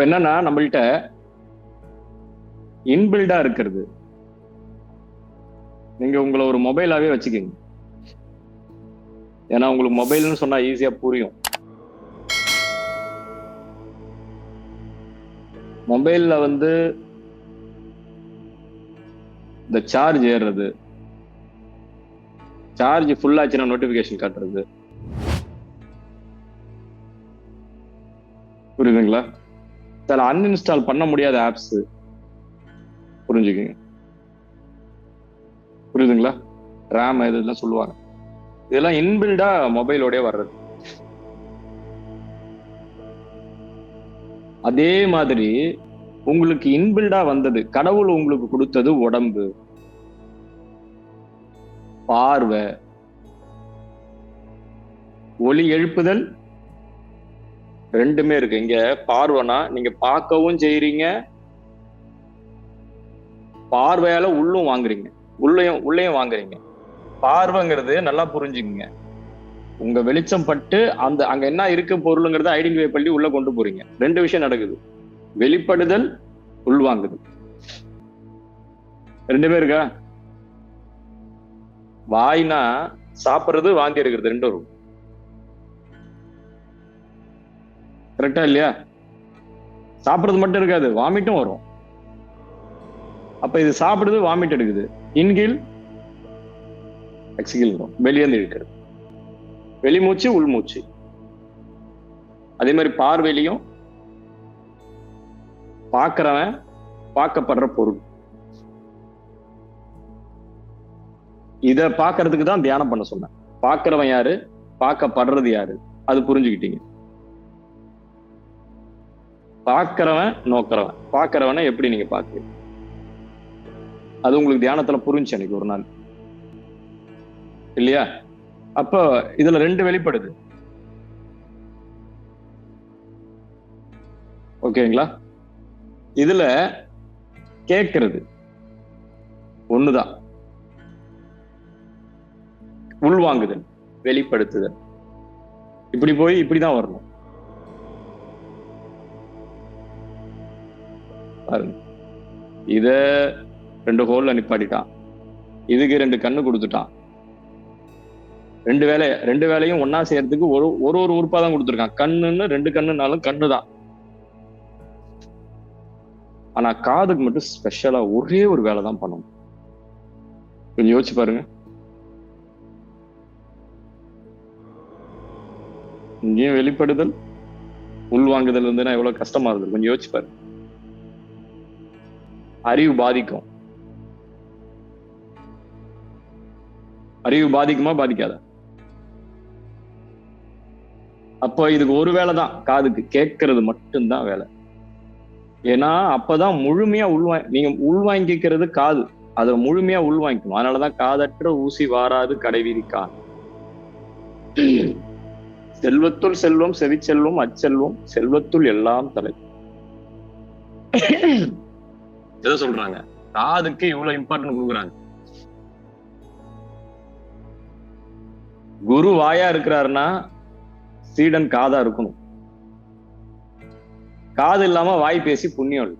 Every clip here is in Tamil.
அப்ப என்னன்னா நம்மள்ட்ட இன்பில்டா இருக்கிறது. நீங்க உங்களை ஒரு மொபைலாவே வச்சுக்கோங்க. ஏன்னா உங்களுக்கு மொபைல்னு சொன்னா ஈஸியா புரியும். மொபைல்ல வந்து இந்த சார்ஜ் ஏறுறது. சார்ஜ் ஃபுல் ஆச்சுன்னா நோட்டிபிகேஷன் காட்டுறது. புரியுதுங்களா? சில அன்இன்ஸ்டால் பண்ண முடியாத ஆப்ஸ் புரிஞ்சுக்குங்க? புரியுதுங்களா? ரேம் இதெல்லாம் சொல்லுவாங்க. இதெல்லாம் இன்பில்டா மொபைலோடய வர்றது. அதே மாதிரி உங்களுக்கு இன்பில்டா வந்தது கடவுள் உங்களுக்கு கொடுத்தது உடம்பு. பார்வை. ஒலி எழுப்புதல் ரெண்டுமே இருக்கு. இங்க பார்வைனா நீங்க பார்க்கவும் செய்யறீங்க பார்வையால உள்ளும் வாங்குறீங்க. உள்ளையும் உள்ளேயும் வாங்குறீங்க. பார்வைங்கிறது நல்லா புரிஞ்சுக்குங்க. உங்க வெளிச்சம் பட்டு அந்த அங்க என்ன இருக்கு பொருளுங்கிறத ஐடென்டிஃபை பண்ணி உள்ள கொண்டு போறீங்க. ரெண்டு விஷயம் நடக்குது. வெளிப்படுதல் உள்வாங்குது. ரெண்டு பேருக்கா வாய்னா சாப்பிடுறது வாந்தி எடுக்கிறது ரெண்டும் இருக்கும். கரெக்டா இல்லையா? சாப்பிடுறது மட்டும் இருக்காது வாமிட்டும் வரும். அப்ப இது சாப்பிடுது வாமிட் எடுக்குது. இன்கில் எக்ஸிகில் வரும். வெளியேந்து இழுக்கிறது. வெளிமூச்சு உள்மூச்சு. அதே மாதிரி பார்வெளியும் பார்க்கிறவன் பார்க்கப்படுற பொருள். இத பாக்குறதுக்கு தான் தியானம் பண்ண சொன்னேன். பாக்குறவன் யாரு? பார்க்கப்படுறது யாரு? அது புரிஞ்சுக்கிட்டீங்க. பார்க்கிறவன் நோக்கிறவன். பார்க்கிறவனை எப்படி நீங்க பாக்குறீங்க? அது உங்களுக்கு தியானத்துல புரிஞ்சு அன்னைக்கு ஒரு நாள். இல்லையா? அப்ப இதுல ரெண்டு வெளிப்படுது. ஓகேங்களா? இதுல கேட்கறது ஒண்ணுதான். உள்வாங்குதல் வெளிப்படுத்துதல். இப்படி போய் இப்படிதான் வரணும். பாருங்க. இத ரெண்டு ஹோல்ல நிப்பாட்டிட்டான். இதுக்கு ரெண்டு கண்ணு கொடுத்துட்டான். ரெண்டு வேலை ரெண்டு வேலையும் ஒன்னா செய்யறதுக்கு ஒரு ஒரு ஒரு உறுப்பா தான் கொடுத்துருக்கான். கண்ணுன்னு ரெண்டு கண்ணுனாலும் கண்ணு தான் ஆனா காதுக்கு மட்டும் ஸ்பெஷலா ஒரே ஒரு வேலை தான் பண்ணணும். கொஞ்சம் யோசிச்சு பாருங்க. இங்கேயும் வெளிப்படுதல் உள்வாங்குதல் இருந்துன்னா எவ்வளவு கஷ்டமா இருந்தது. கொஞ்சம் யோசிச்சு பாருங்க. அறிவு பாதிக்கும். அறிவு பாதிக்குமா பாதிக்காதா? அப்போ இதுக்கு ஒரு வேலை தான் காதுக்கு. கேட்கறது மட்டும்தான் வேலை. ஏன்னா அப்பதான் முழுமையா உள்வாங்க நீங்க உள்வாங்கிக்கிறது காது. அதை முழுமையா உள்வாங்கிக்கணும். அதனாலதான் காதற்ற ஊசி வாராது கடைவீதிக்கான் செல்வத்துள் செல்வம் செவிச்செல்வம் அச்செல்வம் செல்வத்துள் எல்லாம் தலை. எதை சொல்றாங்க. காதுக்கு இவ்வளவு இம்பார்ட்டன்ட் கொடுக்குறாங்க. குரு வாயா இருக்கிறாருன்னா சீடன் காதா இருக்கணும். காது இல்லாம வாய் பேசி புண்ணியம் இல்லை.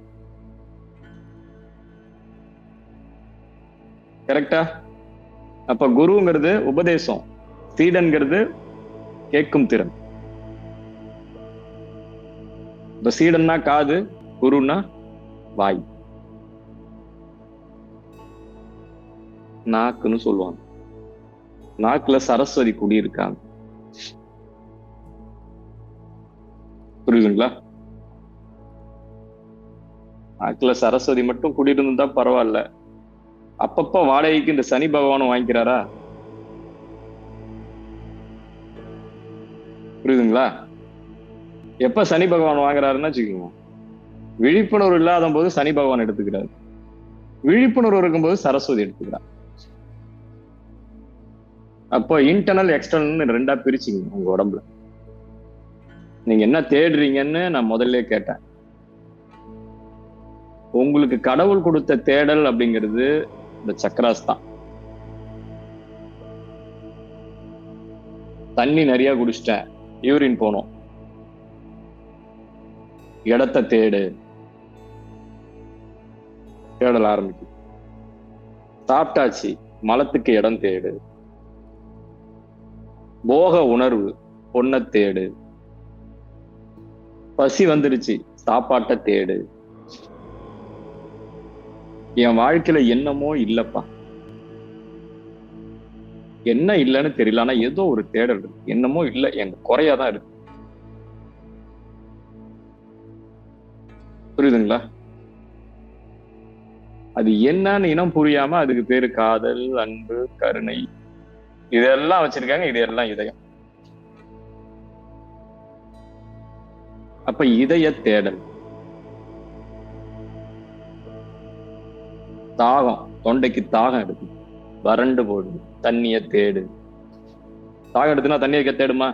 கரெக்டா அப்ப குருங்கிறது உபதேசம். சீடன்கிறது கேட்கும் திறன். இப்ப சீடன்னா காது குருன்னா வாய். நாக்குன்னு சொல்லுவாங்க. நாக்குல சரஸ்வதி குடி இருக்காங்க. புரியுதுங்களா? நாக்குல சரஸ்வதி மட்டும் குடியிருந்தா பரவாயில்ல. அப்பப்ப வாடகைக்கு இந்த சனி பகவானும் வாங்கிக்கிறாரா? புரியுதுங்களா? எப்ப சனி பகவான் வாங்குறாருன்னு வச்சுக்கோங்க. விழிப்புணர்வு இல்லாத போது சனி பகவான் எடுத்துக்கிறாரு. விழிப்புணர்வு இருக்கும்போது சரஸ்வதி எடுத்துக்கிறார். அப்போ இன்டர்னல் எக்ஸ்டர்னல் ரெண்டா பிரிச்சுங்க உங்க உடம்புல. நீங்க என்ன தேடுறீங்கன்னு நான் முதல்ல கேட்டேன். உங்களுக்கு கடவுள் கொடுத்த தேடல் அப்படிங்கிறது இந்த சக்கராஸ் தான். தண்ணி நிறைய குடிச்சிட்டேன் யூரின் போனோம். இடத்த தேடு. தேடல் ஆரம்பிக்கும் சாப்பிட்டாச்சு மலத்துக்கு இடம் தேடு. போக உணர்வு பொண்ண தேடு. பசி வந்துருச்சு சாப்பாட்டை தேடு. என் வாழ்க்கையில என்னமோ இல்லப்பா. என்ன இல்லைன்னு தெரியல ஆனா ஏதோ ஒரு தேடல் இருக்கு. என்னமோ இல்ல எங்க குறையாதான் இருக்கு. புரியுதுங்களா? அது என்னன்னு இனம் புரியாம அதுக்கு பேரு காதல் அன்பு கருணை இதெல்லாம் வச்சிருக்காங்க இதெல்லாம் இதயம். அப்ப இதய தேடல். தாகம் தொண்டைக்கு தாகம் எடுக்கு வறண்டு போடு தண்ணிய தேடு. தாகம் எடுத்துனா தண்ணிய வைக்க தேடுமா?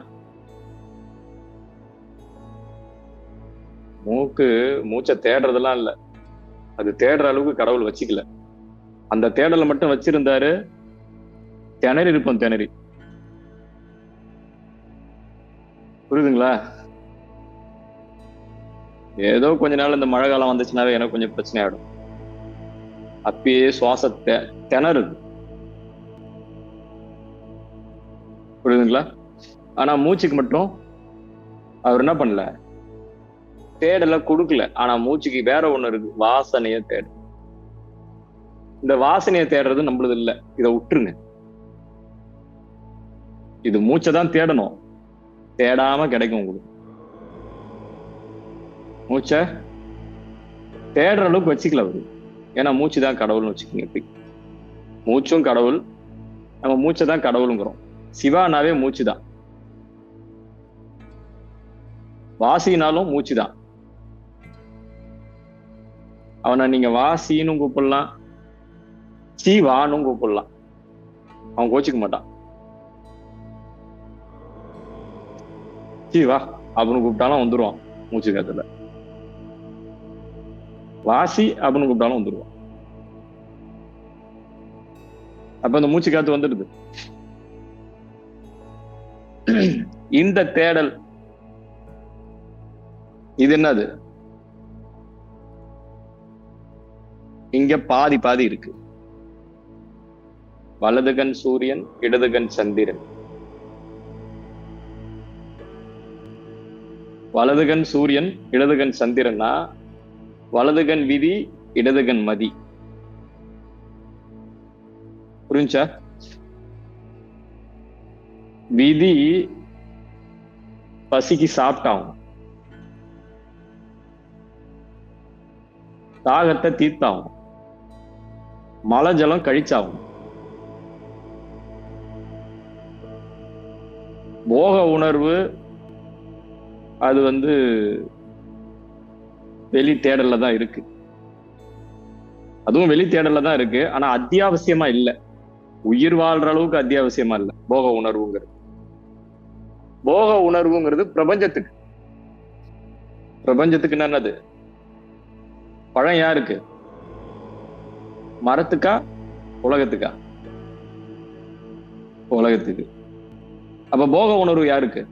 மூக்கு மூச்சை தேடுறதெல்லாம் இல்ல. அது தேடுற அளவுக்கு கடவுள் வச்சுக்கல. அந்த தேடலை மட்டும் வச்சிருந்தாரு திணறி இருப்போம் திணறி. புரியுதுங்களா? ஏதோ கொஞ்ச நாள் இந்த மழை காலம் வந்துச்சுனாவே எனக்கு கொஞ்சம் பிரச்சனை ஆயிடும். அப்பயே சுவாச திணறுது. புரியுதுங்களா? ஆனா மூச்சுக்கு மட்டும் அவர் என்ன பண்ணல? தேடல கொடுக்கல. ஆனா மூச்சுக்கு வேற ஒண்ணு இருக்கு. வாசனைய தேடு. இந்த வாசனையை தேடுறது நம்மளது இல்ல. இதை விட்டுருங்க. இது மூச்சை தான் தேடணும். தேடாம கிடைக்கும் உங்களுக்கு. மூச்சை தேடுற அளவுக்கு வச்சுக்கல அவரு. ஏன்னா மூச்சு தான் கடவுள்னு வச்சுக்கோங்க இப்படி. மூச்சும் கடவுள். நம்ம மூச்சை தான் கடவுளுங்கிறோம். சிவானாவே மூச்சு தான் வாசினாலும் மூச்சு தான் அவனை நீங்க வாசின்னு கூப்பிடலாம். சி வானும் கூப்பிடலாம். அவன் கோச்சிக்க மாட்டான். சீ வா அப்படின்னு கூப்பிட்டாலும் வந்துருவான் மூச்சு காத்துல வாசி அப்படின்னு கூப்பிட்டாலும் வந்துருவான். அப்ப இந்த மூச்சு காத்து வந்துடுது. இந்த தேடல் இது என்னது? இங்க பாதி பாதி இருக்கு. வலது கண் சூரியன் இடது கண் சந்திரன். வலதுகன் சூரியன் இடதுகன் சந்திரனா சந்திரன்னா விதி இடதுகன் மதி. புரிஞ்சா? விதி பசிக்கு சாப்பிட்டாவும் தாகத்தை தீர்த்தாகும். மழை ஜலம் கழிச்சாகும். போக உணர்வு அது வந்து வெளி தேடல்ல தான் இருக்கு. அதுவும் வெளி தேடல்ல தான் இருக்கு. ஆனா அத்தியாவசியமா இல்ல. உயிர் வாழ்ற அளவுக்கு அத்தியாவசியமா இல்ல. போக உணர்வுங்கிறது. போக உணர்வுங்கிறது பிரபஞ்சத்துக்கு. பிரபஞ்சத்துக்கு என்னது? பழம் யாருக்கு மரத்துக்கா? உலகத்துக்கா? உலகத்துக்கு. அப்ப போக உணர்வு யாருக்கு?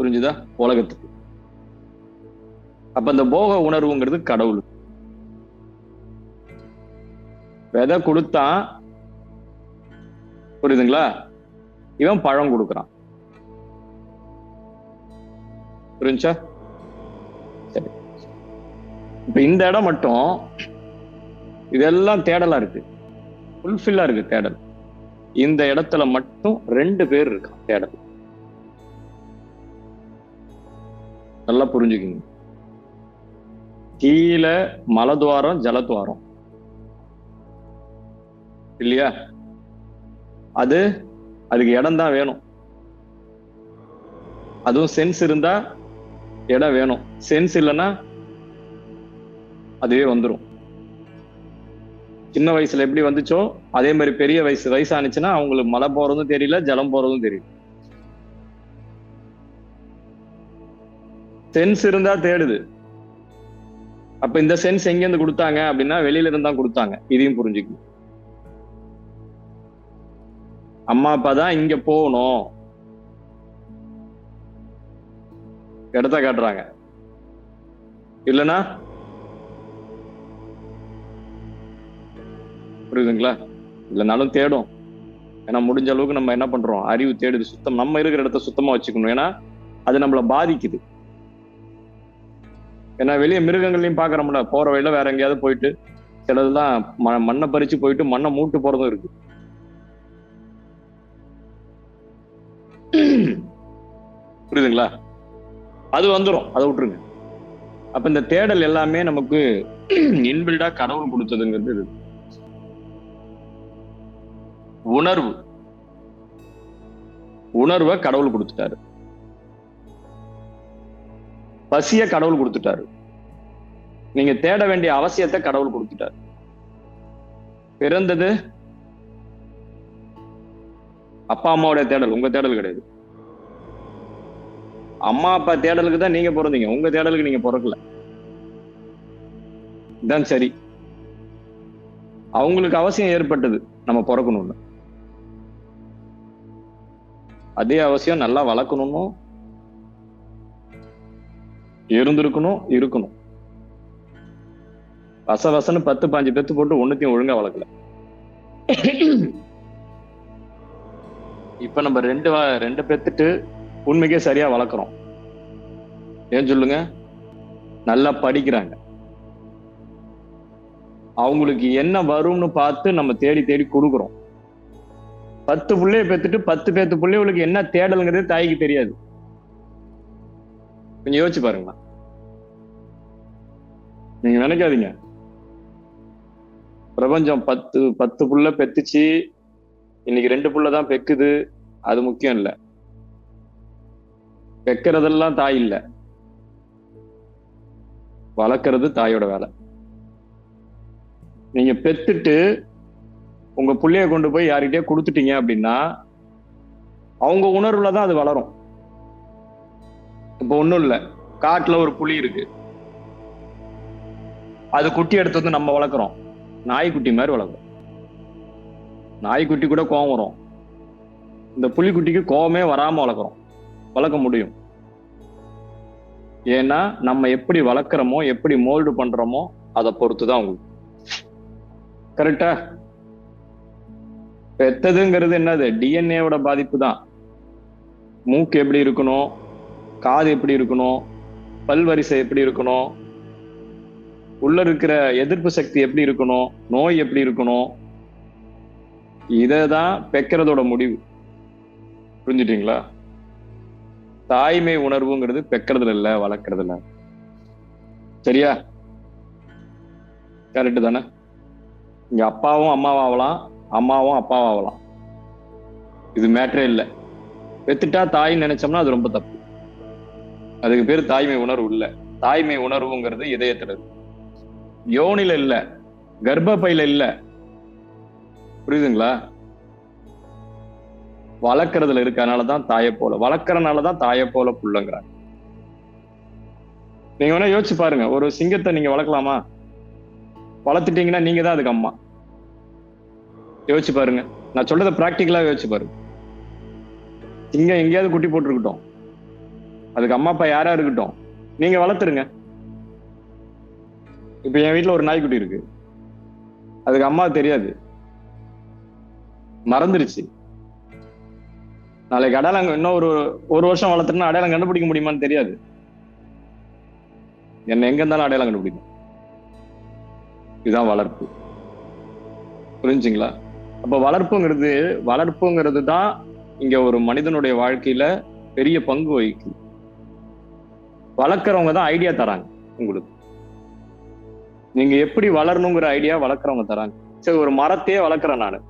புரிஞ்சுதா? உலகத்துக்கு. அப்ப அந்த போக உணர்வுங்கிறது கடவுள். விதை கொடுத்தான் புரியுதுங்களா? இவன் பழம் கொடுக்குறான். புரிஞ்சா? சரி. இப்ப இந்த இடம் மட்டும் இதெல்லாம் தேடலா இருக்கு. ஃபுல்ஃபில்லா இருக்கு தேடல். இந்த இடத்துல மட்டும் ரெண்டு பேர் இருக்கான் தேடல். நல்லா புரிஞ்சுக்கிங்க. கீழே மலத்வாரம் ஜலத்வாரம். இல்லையா? அது அதுக்கு இடம் தான் வேணும். அதுவும் சென்ஸ் இருந்தா இடம் வேணும். சென்ஸ் இல்லைன்னா அதுவே வந்துடும் சின்ன வயசுல எப்படி வந்துச்சோ அதே மாதிரி பெரிய வயசு வயசானுச்சுன்னா அவங்களுக்கு மழை போறதும் தெரியல ஜலம் போறதும் தெரியல. சென்ஸ் இருந்தா தேடுது. அப்ப இந்த சென்ஸ் எங்க இருந்து கொடுத்தாங்க அப்படின்னா வெளியில இருந்தா கொடுத்தாங்க. இதையும் புரிஞ்சுக்கணும். அம்மா அப்பா தான் இங்க போகணும். இடத்த காட்டுறாங்க. இல்லனா புரியுதுங்களா? இல்லைனாலும் தேடும். ஏன்னா முடிஞ்ச அளவுக்கு நம்ம என்ன பண்றோம்? அறிவு தேடுது சுத்தம். நம்ம இருக்கிற இடத்த சுத்தமா வச்சுக்கணும். ஏன்னா அது நம்மள பாதிக்குது. ஏன்னா வெளியே மிருகங்களையும் பாக்குறோம்ல போற வழியில வேற எங்கேயாவது போயிட்டு சிலதுதான் ம- மண்ணை பறிச்சு போயிட்டு மண்ணை மூட்டு போறதும் இருக்கு. புரியுதுங்களா? அது வந்துரும். அதை விட்டுருங்க. அப்ப இந்த தேடல் எல்லாமே நமக்கு இன்பில்டா கடவுள் கொடுத்ததுங்கிறது இது. உணர்வு. உணர்வை கடவுள் கொடுத்துட்டாரு. பசிய கடவுள் கொடுத்துட்டாரு. நீங்க தேட வேண்டிய அவசியத்தை கடவுள் கொடுத்துட்டாரு. பிறந்தது அப்பா அம்மாவோட தேடல் உங்க தேடல் கிடையாது. அம்மா அப்பா தேடலுக்கு தான் நீங்க பிறந்தீங்க. உங்க தேடலுக்கு நீங்க பிறக்கல. இதான் சரி. அவங்களுக்கு அவசியம் ஏற்பட்டது நம்ம பிறக்கணும்னு. அதே அவசியம் நல்லா வளர்க்கணும்னு இருந்திருக்கணும் இருக்கணும். வச வசன்னு பத்து பாஞ்சு பெத்து போட்டு ஒண்ணுத்தையும் ஒழுங்கா வளர்க்கல. இப்ப நம்ம ரெண்டு ரெண்டு பெத்துட்டு உண்மைக்கே சரியா வளர்க்குறோம். ஏன் சொல்லுங்க? நல்லா படிக்கிறாங்க. அவங்களுக்கு என்ன வரும்னு பார்த்து நம்ம தேடி தேடி கொடுக்குறோம். பத்து புள்ளைய பெத்துட்டு பத்து பேத்து பிள்ளைகளுக்கு என்ன தேடலுங்கிறது தாய்க்கு தெரியாது. கொஞ்சம் யோசிச்சு பாருங்களா நீங்க நினைக்காதீங்க. பிரபஞ்சம் பத்து பத்து புள்ள பெத்துச்சு. இன்னைக்கு ரெண்டு புள்ள தான் பெக்குது. அது முக்கியம் இல்ல. பெக்கிறதெல்லாம் தாய் இல்ல. வளர்க்கறது தாயோட வேலை. நீங்க பெத்துட்டு உங்க புள்ளைய கொண்டு போய் யார்கிட்டயே கொடுத்துட்டீங்க அப்படின்னா அவங்க உணர்வுல தான் அது வளரும். இப்போ ஒண்ணும் இல்ல. காட்டுல ஒரு புலி இருக்கு. அது குட்டி எடுத்து வந்து நம்ம வளர்க்குறோம். நாய்க்குட்டி மாதிரி வளர்க்குறோம். நாய்க்குட்டி கூட கோவம் வரும். இந்த புலிக்குட்டிக்கு கோவமே வராம வளர்க்குறோம். வளர்க்க முடியும். ஏன்னா நம்ம எப்படி வளர்க்குறோமோ எப்படி மோல்டு பண்றோமோ அதை பொறுத்து தான் உங்களுக்கு கரெக்டா பெத்ததுங்கிறது என்னது? டிஎன்ஏவோட பாதிப்பு தான் மூக்கு எப்படி இருக்கணும்? காது எப்படி இருக்கணும்? பல் வரிசை எப்படி இருக்கணும்? உள்ள இருக்கிற எதிர்ப்பு சக்தி எப்படி இருக்கணும்? நோய் எப்படி இருக்கணும்? இதை தான் பெக்கிறதோட முடிவு. புரிஞ்சுட்டீங்களா? தாய்மை உணர்வுங்கிறது பெக்கிறதுல இல்லை வளர்க்கறதுல. சரியா? கரெக்ட் தானே? இங்க அப்பாவும் அம்மாவாகலாம் அம்மாவும் அப்பாவாகலாம் இது மேட்டரே இல்லை. பெத்துட்டா தாய் நினைச்சோம்னா அது ரொம்ப தப்பு. அதுக்கு பேர் தாய்மை உணர்வு இல்ல. தாய்மை உணர்வுங்கிறது இதயத்துல இருக்கு. யோனில இல்ல. கர்ப்பையில இல்ல. புரியுதுங்களா? வளர்க்கறதுல இருக்கு அதனாலதான் தாயை போல. வளர்க்கறனாலதான் தாயை போல புள்ளங்கிறாங்க. நீங்க வேணா யோசிச்சு பாருங்க. ஒரு சிங்கத்தை நீங்க வளர்க்கலாமா? வளர்த்துட்டீங்கன்னா நீங்க தான் அதுக்கு அம்மா. யோசிச்சு பாருங்க. நான் சொல்றதை பிராக்டிக்கலா யோசிச்சு பாருங்க. சிங்கம் எங்கேயாவது குட்டி போட்டுருக்கட்டும். அதுக்கு அம்மா அப்பா யாரா இருக்கட்டும் நீங்க வளர்த்துருங்க. இப்ப என் வீட்டுல ஒரு நாய்க்குட்டி இருக்கு. அதுக்கு அம்மா தெரியாது. மறந்துருச்சு. நாளைக்கு அடையாளம் இன்னும் ஒரு ஒரு வருஷம் வளர்த்துனா அடையாளம் கண்டுபிடிக்க முடியுமான்னு தெரியாது. என்ன எங்க இருந்தாலும் அடையாளம் கண்டுபிடிக்கும். இதுதான் வளர்ப்பு. புரிஞ்சுங்களா? அப்ப வளர்ப்புங்கிறது வளர்ப்புங்கிறது தான் இங்க ஒரு மனிதனுடைய வாழ்க்கையில பெரிய பங்கு வகிக்குது. வளர்க்குறவங்க தான் ஐடியா தராங்க உங்களுக்கு. நீங்க எப்படி வளரணுங்கிற ஐடியா வளர்க்குறவங்க தராங்க. சரி ஒரு மரத்தையே வளர்க்குறேன் நான்.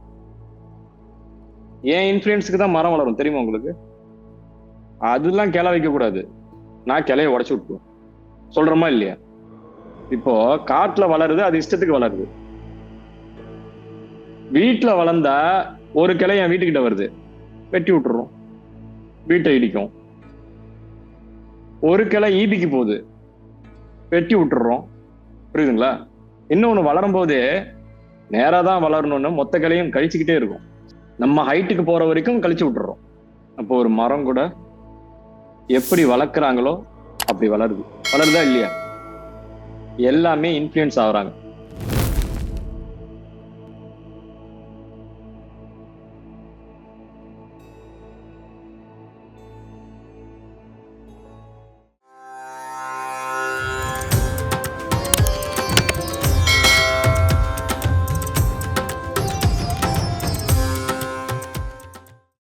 என் இன்ஃப்ளூயன்ஸுக்கு தான் மரம் வளரும் தெரியுமா உங்களுக்கு? அதெல்லாம் கிளை வைக்கக்கூடாது நான் கிளைய உடச்சு விட்டுருவேன். சொல்றோமா இல்லையா? இப்போ காட்டுல வளருது அது இஷ்டத்துக்கு வளருது. வீட்டுல வளர்ந்தா ஒரு கிளை என் வீட்டுக்கிட்ட வருது. வெட்டி விட்டுறோம். வீட்டை இடிக்கும். ஒரு கிளை ஈபிக்கு போகுது. வெட்டி விட்டுறோம். புரியுதுங்களா? இன்னொன்று வளரும் போதே நேராக தான் வளரணும்னு மொத்த கிளையும் கழிச்சுக்கிட்டே இருக்கும். நம்ம ஹைட்டுக்கு போகிற வரைக்கும் கழிச்சு விட்டுறோம். அப்போ ஒரு மரம் கூட எப்படி வளர்க்குறாங்களோ அப்படி வளருது. வளருதா இல்லையா? எல்லாமே இன்ஃப்ளூயன்ஸ் ஆகுறாங்க.